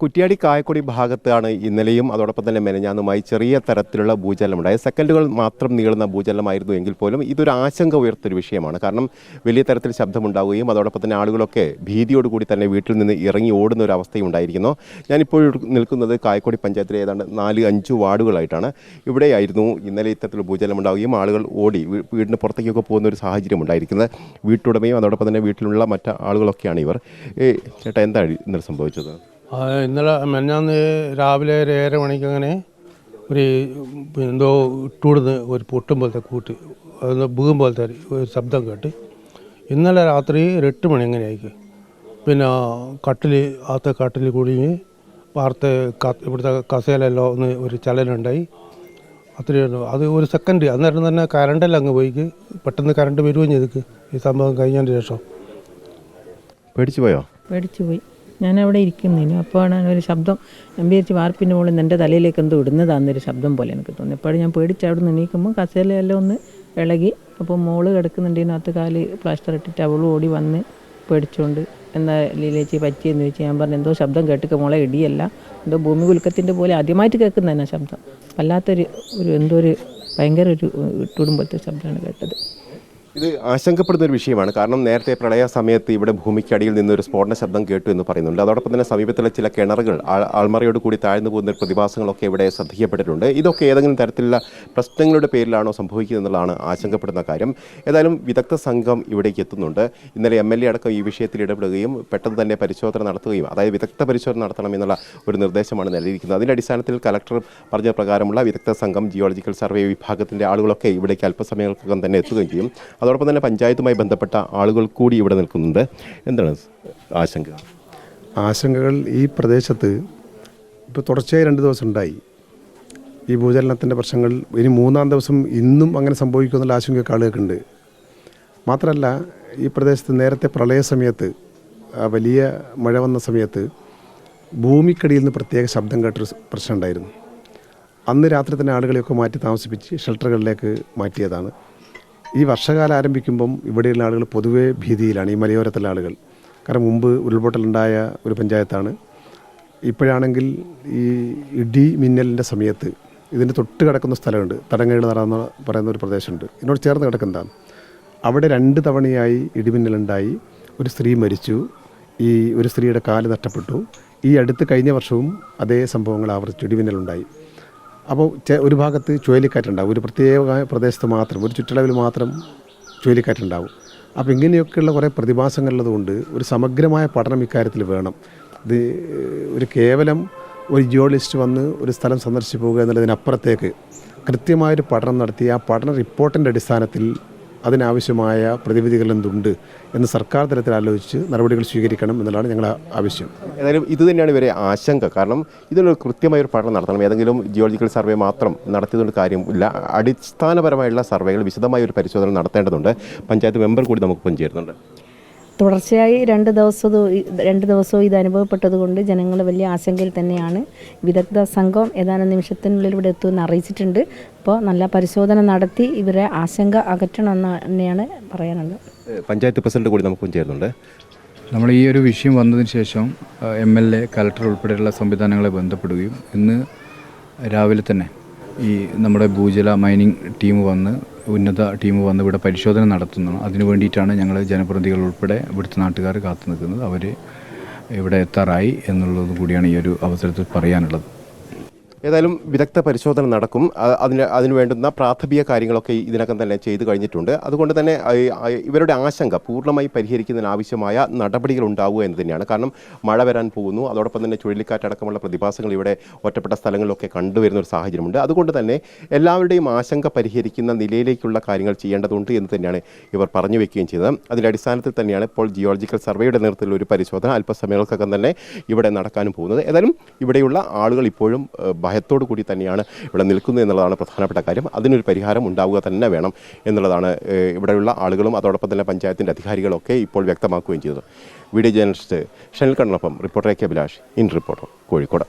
കുറ്റ്യാടി കായക്കൊടി ഭാഗത്താണ് ഇന്നലെയും അതോടൊപ്പം തന്നെ മെനഞ്ഞാന്നുമായി ചെറിയ തരത്തിലുള്ള ഭൂചലനമുണ്ടായത് സെക്കൻഡുകൾ മാത്രം നീളുന്ന ഭൂചലനമായിരുന്നു എങ്കിൽ പോലും ഇതൊരു ആശങ്ക ഉയർത്തൊരു വിഷയമാണ്. കാരണം വലിയ തരത്തിൽ ശബ്ദമുണ്ടാവുകയും അതോടൊപ്പം തന്നെ ആളുകളൊക്കെ ഭീതിയോടുകൂടി തന്നെ വീട്ടിൽ നിന്ന് ഇറങ്ങി ഓടുന്ന ഒരു അവസ്ഥയുണ്ടായിരിക്കുന്നു ഞാനിപ്പോൾ നിൽക്കുന്നത് കായക്കൊടി പഞ്ചായത്തിലെ ഏതാണ്ട് നാല് അഞ്ച് വാർഡുകളായിട്ടാണ്. ഇവിടെയായിരുന്നു ഇന്നലെ ഇത്തരത്തിൽ ഭൂചലനം ഉണ്ടാവുകയും ആളുകൾ ഓടി വീടിന് പുറത്തേക്കൊക്കെ പോകുന്ന ഒരു സാഹചര്യം ഉണ്ടായിരിക്കുന്നത്. വീട്ടുടമയും അതോടൊപ്പം തന്നെ വീട്ടിലുള്ള മറ്റ് ആളുകളൊക്കെയാണ് ഇവർ. ചേട്ടാ എന്താണ് ഇന്നലെ സംഭവിച്ചത്? ഇന്നലെ മെഞ്ഞാന്ന് രാവിലെ ഒരു ഏഴര മണിക്ക് അങ്ങനെ ഒരു എന്തോ ഇട്ടുകൊടുന്ന് ഒരു പൊട്ടും പോലത്തെ കൂട്ട് ഭൂകം പോലത്തെ ഒരു ശബ്ദം കേട്ട് ഇന്നലെ രാത്രി ഒരു എട്ട് മണി അങ്ങനെ ആയിക്ക്. പിന്നെ കട്ടിൽ ആത്ത കട്ടിൽ കുടുങ്ങി വാർത്ത ക ഇവിടുത്തെ കസേലെല്ലാം ഒന്ന് ഒരു ചലനുണ്ടായി അത്രയും അത് ഒരു സെക്കൻഡ് അന്നേരം തന്നെ കറണ്ടെല്ലാം അങ്ങ് പോയിക്ക്. പെട്ടെന്ന് കറണ്ട് വരുകയും ചെയ്തിക്ക് ഈ സംഭവം കഴിഞ്ഞതിന് ശേഷം. പേടിച്ചു പോയോ? പേടിച്ചു പോയി. ഞാൻ അവിടെ ഇരിക്കുന്നതിന് അപ്പോഴാണ് ഒരു ശബ്ദം ഞാൻ വിചാരിച്ച് വാർപ്പിന്റെ മുകളിൽ എന്റെ തലയിലേക്ക് എന്തോ ഇടുന്നതാന്നൊരു ശബ്ദം പോലെ എനിക്ക് തോന്നി അപ്പോഴും ഞാൻ പേടിച്ച് അവിടെ നിന്ന് എണീക്കുമ്പോൾ കസേലയെല്ലാം ഒന്ന് ഇളകി അപ്പോൾ മോൾ കിടക്കുന്നുണ്ടതിനകത്ത് കാൽ പ്ലാസ്റ്റർ ഇട്ടിട്ട് അവളും ഓടി വന്ന് പേടിച്ചുകൊണ്ട് എന്താ ലീലേച്ചി പറ്റിയെന്ന് ചോദിച്ചു ഞാൻ പറഞ്ഞു എന്തോ ശബ്ദം കേട്ടിക്ക മോളെ ഇടിയല്ല. എന്തോ ഭൂമി കുലുക്കത്തിന്റെ പോലെ ആദ്യമായിട്ട് കേൾക്കുന്ന തന്നെ ശബ്ദം. വല്ലാത്തൊരു ഒരു എന്തോ ഒരു ഭയങ്കര ഒരു ഇട്ടുടുമ്പോഴത്തെ ശബ്ദമാണ് കേട്ടത്. ഇത് ആശങ്കപ്പെടുന്ന ഒരു വിഷയമാണ്. കാരണം നേരത്തെ പ്രളയ സമയത്ത് ഇവിടെ ഭൂമിക്കടിയിൽ നിന്ന് ഒരു സ്ഫോടന ശബ്ദം കേട്ടു എന്ന് പറയുന്നുണ്ട്. അതോടൊപ്പം തന്നെ സമീപത്തുള്ള ചില കിണറുകൾ ആൾ- ആൾമറയോട് കൂടി താഴ്ന്നു പോകുന്ന പ്രതിഭാസങ്ങളൊക്കെ ഇവിടെ ശ്രദ്ധിക്കപ്പെട്ടിട്ടുണ്ട് ഇതൊക്കെ ഏതെങ്കിലും തരത്തിലുള്ള പ്രശ്നങ്ങളുടെ പേരിലാണോ സംഭവിക്കുന്നത് എന്നുള്ളതാണ് ആശങ്കപ്പെടുന്ന കാര്യം. ഏതായാലും വിദഗ്ധ സംഘം ഇവിടേക്ക് എത്തുന്നുണ്ട്. ഇന്നലെ എം എൽ എ അടക്കം ഈ വിഷയത്തിൽ ഇടപെടുകയും പെട്ടെന്ന് തന്നെ പരിശോധന നടത്തുകയും അതായത് വിദഗ്ധ പരിശോധന നടത്തണം എന്നുള്ള ഒരു നിർദ്ദേശമാണ് നൽകിയിരിക്കുന്നത്. അതിന്റെ അടിസ്ഥാനത്തിൽ കലക്ടർ പറഞ്ഞ പ്രകാരമുള്ള വിദഗ്ധ സംഘം ജിയോളജിക്കൽ സർവേ വിഭാഗത്തിന്റെ ആളുകളൊക്കെ ഇവിടേക്ക് അല്പസമയങ്ങൾക്കകം തന്നെ എത്തുകയും ചെയ്യും. അതോടൊപ്പം തന്നെ പഞ്ചായത്തുമായി ബന്ധപ്പെട്ട ആളുകൾ കൂടി ഇവിടെ നിൽക്കുന്നുണ്ട്. എന്താണ് ആശങ്ക? ആശങ്കകൾ ഈ പ്രദേശത്ത് ഇപ്പോൾ തുടർച്ചയായി രണ്ട് ദിവസം ഉണ്ടായി. ഈ ഭൂചലനത്തിന്റെ പ്രശ്നങ്ങൾ ഇനി മൂന്നാം ദിവസം ഇന്നും അങ്ങനെ സംഭവിക്കുമെന്നുള്ള ആശങ്കയൊക്കെ ആളുകൾക്കുണ്ട് മാത്രമല്ല ഈ പ്രദേശത്ത് നേരത്തെ പ്രളയ സമയത്ത് വലിയ മഴ വന്ന സമയത്ത് ഭൂമിക്കടിയിൽ നിന്ന് പ്രത്യേക ശബ്ദം കേട്ടൊരു പ്രശ്നം ഉണ്ടായിരുന്നു. അന്ന് രാത്രി തന്നെ ആളുകളെയൊക്കെ മാറ്റി താമസിപ്പിച്ച് ഷെൽട്ടറുകളിലേക്ക് മാറ്റിയതാണ്. ഈ വർഷകാലം ആരംഭിക്കുമ്പം ഇവിടെയുള്ള ആളുകൾ പൊതുവേ ഭീതിയിലാണ് ഈ മലയോരത്തുള്ള ആളുകൾ. കാരണം മുമ്പ് ഉരുൾപൊട്ടലുണ്ടായ ഒരു പഞ്ചായത്താണ്. ഇപ്പോഴാണെങ്കിൽ ഈ ഇടി മിന്നലിന്റെ സമയത്ത് ഇതിന്റെ തൊട്ട് കിടക്കുന്ന സ്ഥലമുണ്ട്. തടങ്ങേട് നടന്ന പറയുന്ന ഒരു പ്രദേശമുണ്ട്. ഇതിനോട് ചേർന്ന് കിടക്കുന്നതാണ് അവിടെ രണ്ട് തവണയായി ഇടിമിന്നലുണ്ടായി ഒരു സ്ത്രീ മരിച്ചു. ഈ ഒരു സ്ത്രീയുടെ കാൽ നഷ്ടപ്പെട്ടു. ഈ അടുത്ത് കഴിഞ്ഞ വർഷവും അതേ സംഭവങ്ങൾ ആവർത്തിച്ചു. ഇടിമിന്നലുണ്ടായി അപ്പോൾ ഒരു ഭാഗത്ത് ചുഴലിക്കാറ്റുണ്ടാവും ഒരു പ്രത്യേക പ്രദേശത്ത് മാത്രം ഒരു ചുറ്റളവിൽ മാത്രം ചുഴലിക്കാറ്റുണ്ടാവും അപ്പോൾ ഇങ്ങനെയൊക്കെയുള്ള കുറേ പ്രതിഭാസങ്ങളുള്ളതുകൊണ്ട് ഒരു സമഗ്രമായ പഠനം ഇക്കാര്യത്തിൽ വേണം. ഇത് ഒരു കേവലം ഒരു ജിയോളജിസ്റ്റ് വന്ന് ഒരു സ്ഥലം സന്ദർശിച്ച് പോകുക എന്നുള്ളതിനപ്പുറത്തേക്ക് കൃത്യമായൊരു പഠനം നടത്തി ആ പഠന റിപ്പോർട്ടിന്റെ അടിസ്ഥാനത്തിൽ അതിനാവശ്യമായ പ്രതിവിധികൾ എന്തുണ്ട് എന്ന് സർക്കാർ തലത്തിൽ ആലോചിച്ച് നടപടികൾ സ്വീകരിക്കണം എന്നുള്ളതാണ് ഞങ്ങളുടെ ആവശ്യം. ഏതായാലും ഇത് തന്നെയാണ് ഇവരെ ആശങ്ക. കാരണം ഇതിനൊരു കൃത്യമായ ഒരു പഠനം നടത്തണം. ഏതെങ്കിലും ജിയോളജിക്കൽ സർവേ മാത്രം നടത്തിയതുകൊണ്ട് കാര്യമില്ല അടിസ്ഥാനപരമായുള്ള സർവേകൾ വിശദമായ ഒരു പരിശോധന നടത്തേണ്ടതുണ്ട്. പഞ്ചായത്ത് മെമ്പർ കൂടി നമുക്ക് ചേരുന്നുണ്ട് തുടർച്ചയായി രണ്ട് ദിവസവും രണ്ട് ദിവസവും ഇത് അനുഭവപ്പെട്ടത് കൊണ്ട് ജനങ്ങൾ വലിയ ആശങ്കയിൽ തന്നെയാണ്. വിദഗ്ധ സംഘം ഏതാനും നിമിഷത്തിനുള്ളിൽ ഇവിടെ എത്തുമെന്ന് അറിയിച്ചിട്ടുണ്ട്. അപ്പോൾ നല്ല പരിശോധന നടത്തി ഇവരെ ആശങ്ക അകറ്റണമെന്ന് തന്നെയാണ് പറയാനുള്ളത്. പഞ്ചായത്ത് പ്രസിഡന്റ് കൂടി നമുക്കും ചേരുന്നുണ്ട് നമ്മൾ ഈ ഒരു വിഷയം വന്നതിന് ശേഷം എം എൽ എ കലക്ടർ ഉൾപ്പെടെയുള്ള സംവിധാനങ്ങളെ ബന്ധപ്പെടുകയും ഇന്ന് രാവിലെ തന്നെ ഈ നമ്മുടെ ഭൂജല മൈനിങ് ടീം വന്ന് ഉന്നത ടീം വന്ന് ഇവിടെ പരിശോധന നടത്തുന്നു. അതിനു വേണ്ടിയിട്ടാണ് ഞങ്ങൾ ജനപ്രതിനിധികൾ ഉൾപ്പെടെ ഇവിടുത്തെ നാട്ടുകാർ കാത്തു നിൽക്കുന്നത് അവർ ഇവിടെ എത്താറായി എന്നുള്ളത് കൂടിയാണ് ഈ ഒരു അവസരത്തിൽ പറയാനുള്ളത്. ഏതായാലും വിദഗ്ധ പരിശോധന നടക്കും. അതിന് അതിന് വേണ്ടുന്ന പ്രാഥമിക കാര്യങ്ങളൊക്കെ ഇതിനകം തന്നെ ചെയ്തു കഴിഞ്ഞിട്ടുണ്ട്. അതുകൊണ്ട് തന്നെ ഇവരുടെ ആശങ്ക പൂർണമായി പരിഹരിക്കുന്നതിന് ആവശ്യമായ നടപടികൾ ഉണ്ടാവുക എന്ന് തന്നെയാണ്. കാരണം മഴ വരാൻ പോകുന്നു. അതോടൊപ്പം തന്നെ ചുഴലിക്കാറ്റടക്കമുള്ള പ്രതിഭാസങ്ങൾ ഇവിടെ ഒറ്റപ്പെട്ട സ്ഥലങ്ങളിലൊക്കെ കണ്ടുവരുന്ന ഒരു സാഹചര്യമുണ്ട്. അതുകൊണ്ട് തന്നെ എല്ലാവരുടെയും ആശങ്ക പരിഹരിക്കുന്ന നിലയിലേക്കുള്ള കാര്യങ്ങൾ ചെയ്യേണ്ടതുണ്ട് എന്ന് തന്നെയാണ് ഇവർ പറഞ്ഞു വെക്കുകയും ചെയ്തത്. അതിന്റെ അടിസ്ഥാനത്തിൽ തന്നെയാണ് ഇപ്പോൾ ജിയോളജിക്കൽ സർവേയുടെ നേതൃത്വത്തിൽ ഒരു പരിശോധന അല്പസമയങ്ങൾക്കകം തന്നെ ഇവിടെ നടക്കാനും പോകുന്നത്. ഏതായാലും ഇവിടെയുള്ള ആളുകൾ ഇപ്പോഴും ഭയത്തോടു കൂടി തന്നെയാണ് ഇവിടെ നിൽക്കുന്നത് എന്നുള്ളതാണ് പ്രധാനപ്പെട്ട കാര്യം. അതിനൊരു പരിഹാരം ഉണ്ടാവുക തന്നെ വേണം എന്നുള്ളതാണ് ഇവിടെയുള്ള ആളുകളും അതോടൊപ്പം തന്നെ പഞ്ചായത്തിന്റെ അധികാരികളൊക്കെ ഇപ്പോൾ വ്യക്തമാക്കുകയും ചെയ്തത് video journalist Shanil കണ്ണപ്പം reporter A K Abhilash. In reporter Kozhikode.